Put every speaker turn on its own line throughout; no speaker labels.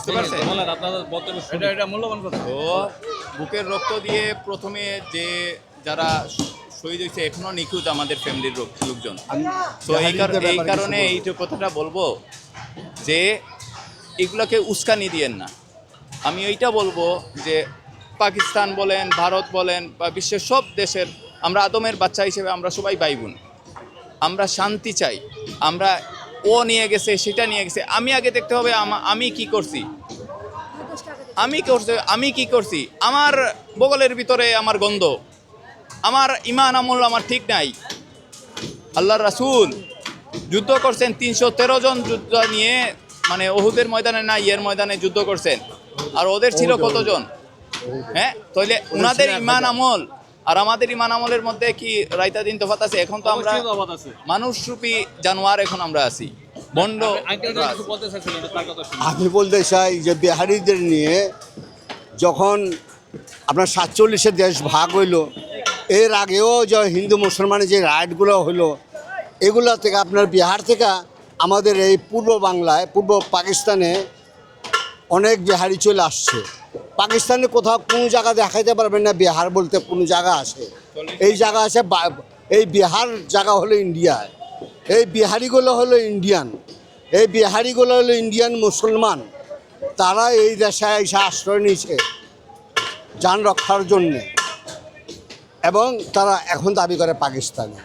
বুঝতে পারছেন?
আপনাদের
এটা এটা মূল্যবান কথা।
তো বুকের রক্ত দিয়ে প্রথমে যে যারা শহীদ হয়েছে এখনও নিখুঁত আমাদের ফ্যামিলির লোকজন। তো এই কার- এই কারণে এইটা কথাটা বলব যে এগুলোকে উস্কানি দিয়েন না। আমি এইটা বলব যে পাকিস্তান বলেন ভারত বলেন বা বিশ্বের সব দেশের আমরা আদমের বাচ্চা হিসেবে আমরা সবাই ভাই বোন। আমরা শান্তি চাই। আমরা ও নিয়ে গেছে সেটা নিয়ে গেছে। আমি আগে দেখতে হবে আমা- আমি কি করছি? আমি করছি আমি কি করছি? আমার বগলের ভিতরে আমার গন্ধ। আমার ইমান আমল আমার ঠিক নাই। আল্লাহর রাসুল যুদ্ধ করছেন তিনশো তেরো জন যুদ্ধ নিয়ে মানে ওহুদের ময়দানে না ইয়ের ময়দানে যুদ্ধ করছেন। আর ওদের ছিল কতজন? হ্যাঁ তাহলে ওনাদের ইমান আমল। আর আমাদের ইমান আমলের মধ্যে কি রাইতা দিন তফাত আছে? এখন তো আমরা মানুষরূপী জানোয়ার এখন আমরা আছি। বন্ড।
আমি বলতে চাই যে বিহারিদের নিয়ে যখন আপনার সাতচল্লিশে দেশ ভাগ হইল এর আগেও যে হিন্দু মুসলমানের যে রাইটগুলো হইল এগুলো থেকে আপনার বিহার থেকে আমাদের এই পূর্ব বাংলায় পূর্ব পাকিস্তানে অনেক বিহারি চলে আসছে। পাকিস্তানে কোথাও কোনো জায়গা দেখাইতে পারবেন না, বিহার বলতে কোনো জায়গা আছে। এই জায়গা আছে এই বিহার জায়গা হলো ইন্ডিয়ায় এই বিহারিগুলো হলো ইন্ডিয়ান। এই বিহারিগুলো হলো ইন্ডিয়ান মুসলমান। তারা এই দেশে এসে আশ্রয় নিয়েছে যান রক্ষার জন্যে। এবং তারা এখন দাবি করে পাকিস্তানে।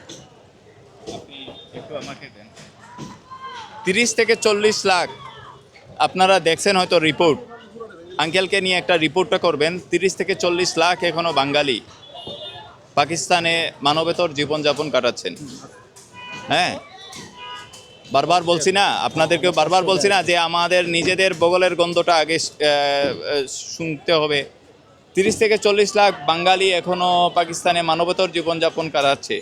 তিরিশ থেকে চল্লিশ লাখ। আপনারা দেখছেন হয়তো রিপোর্ট। আঙ্কেলকে নিয়ে একটা রিপোর্টটা করবেন। তিরিশ থেকে চল্লিশ লাখ এখনও বাঙালি পাকিস্তানে মানবেতর জীবনযাপন কাটাচ্ছেন। হ্যাঁ? বারবার বলছি না আপনাদেরকে বারবার বলছি না যে আমাদের নিজেদের বগলের গন্ধটা আগে শুনতে হবে। তিরিশ থেকে চল্লিশ লাখ বাঙালি এখনও পাকিস্তানে মানবতর জীবনযাপন কাটাচ্ছে।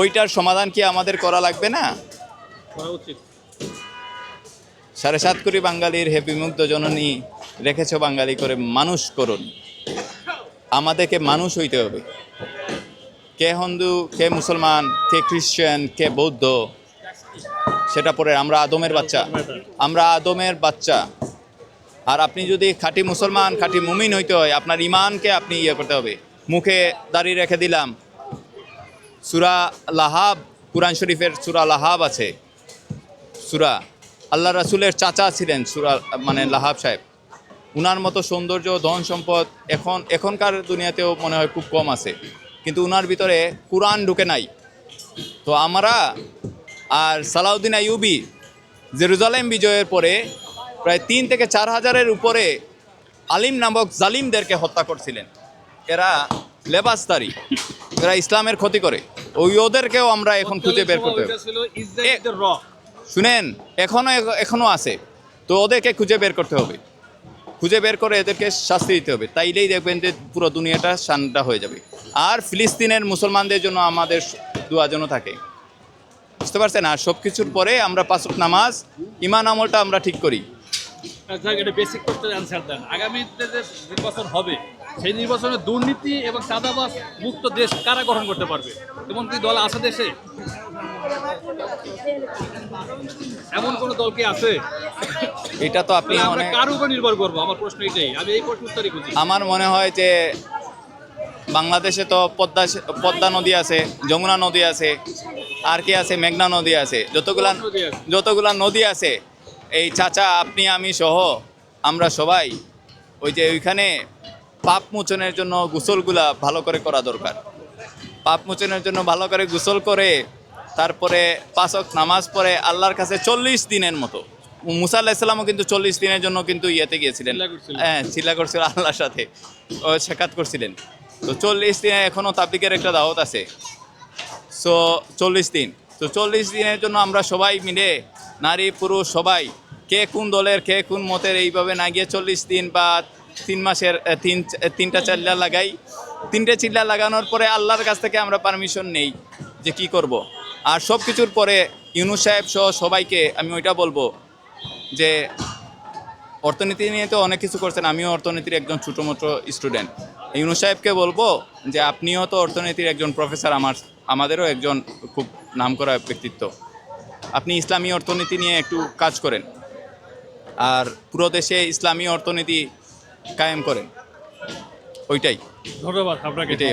ওইটার সমাধান কি আমাদের করা লাগবে না?
করা উচিত।
সাড়ে সাত কোটি বাঙালির হে বিমুগ্ধ জননী রেখেছ বাঙালি করে মানুষ করুন। আমাদেরকে মানুষ হইতে হবে। কে হিন্দু, কে মুসলমান, কে খ্রিশ্চান, কে বৌদ্ধ, সেটা পরে আমরা আদমের বাচ্চা। আমরা আদমের বাচ্চা। আর আপনি যদি খাঁটি মুসলমান, খাঁটি মুমিন হইতে হয়, আপনার ইমানকে আপনি ইয়ে করতে হবে। মুখে দাঁড়িয়ে রেখে দিলাম। সুরা লাহাব, কুরআন শরীফের সুরা লাহাব আছে। সুরা আল্লাহ রাসুলের চাচা ছিলেন সুরা মানে লাহাব সাহেব। উনার মতো সৌন্দর্য ধন সম্পদ এখন এখনকার দুনিয়াতেও মনে হয় খুব কম আছে। কিন্তু উনার ভিতরে কোরআন ঢুকে নাই। তো আমরা আর সালাউদ্দিন আইয়ুবি জেরুজালেম বিজয়ের পরে প্রায় তিন থেকে চার হাজারের উপরে আলিম নামক জালিমদেরকে হত্যা করছিলেন। এরা লেবাসদারি এরা ইসলামের ক্ষতি করে। ওই ওদেরকেও আমরা এখন খুঁজে বের করতে হবে। শুনেন, এখনও এখনও আছে। তো ওদেরকে খুঁজে বের করতে হবে। খুঁজে বের করে এদেরকে শাস্তি দিতে হবে। তাইলেই দেখবেন যে পুরো দুনিয়াটা শান্তা হয়ে যাবে। আর ফিলিস্তিনের মুসলমানদের জন্য আমাদের দোয়া যেন থাকে। বুঝতে পারছেন? আর সব কিছুর পরে আমরা পাঁচক নামাজ, ইমান আমলটা আমরা ঠিক করি।
নির্বাচন হবে, সেই দুর্নীতি এবং চাঁদাবাজ মুক্ত দেশ কারা গঠন করতে পারবে? এমন কি দল আছে দেশে? এমন কোন দল কি আছে?
এটা তো আপনি
তাহলে
অনেক
কার উপর নির্ভর করব? আমার প্রশ্ন এটাই। আমি এই প্রশ্ন উত্তরই খুঁজি।
আমার মনে হয় যে বাংলাদেশে তো পদ্মা পদ্মা নদী আছে যমুনা নদী আছে আর কি আছে? মেঘনা নদী আছে। যতগুলা
নদী
যতগুলা নদী আছে এই চাচা আপনি আমি সহ আমরা সবাই ওই যে ওইখানে পাপ মোচনের জন্য গোসলগুলা ভালো করে করা দরকার। পাপ মোচনের জন্য ভালো করে গোসল করে তারপরে পাঁচক নামাজ পড়ে আল্লাহর কাছে চল্লিশ দিনের মতো। মুসা আল্লাহিসাল্লামও কিন্তু চল্লিশ দিনের জন্য কিন্তু ইয়েতে গিয়েছিলেন। হ্যাঁ চিল্লা করছিল আল্লাহর সাথে। ও সাক্ষাৎ করছিলেন। তো চল্লিশ দিনে এখনও তাবলিকের একটা দাওয়াত আছে। সো চল্লিশ দিন। তো চল্লিশ দিনের জন্য আমরা সবাই মিলে নারী পুরুষ সবাই কে কোন দলের কে কোন মতের এইভাবে না গিয়ে চল্লিশ দিন বা তিন মাসের তিন তিনটা চিল্লা লাগাই। তিনটে চিল্লা লাগানোর পরে আল্লাহর কাছ থেকে আমরা পারমিশন নেই যে কি করব। আর সব কিছুর পরে ইউনুস সাহেব সহ সবাইকে আমি ওইটা বলব যে অর্থনীতি নিয়ে তো অনেক কিছু করছেন। আমিও অর্থনীতির একজন ছোটো মোটো স্টুডেন্ট। ইউনুস সাহেবকে বলব যে আপনিও তো অর্থনীতির একজন প্রফেসর আমার আমাদেরও একজন খুব নামকরা ব্যক্তিত্ব। আপনি ইসলামী অর্থনীতি নিয়ে একটু কাজ করেন আর পুরো দেশে ইসলামী অর্থনীতি কায়েম করেন। ওইটাই।
ধন্যবাদ আপনাকে
এটাই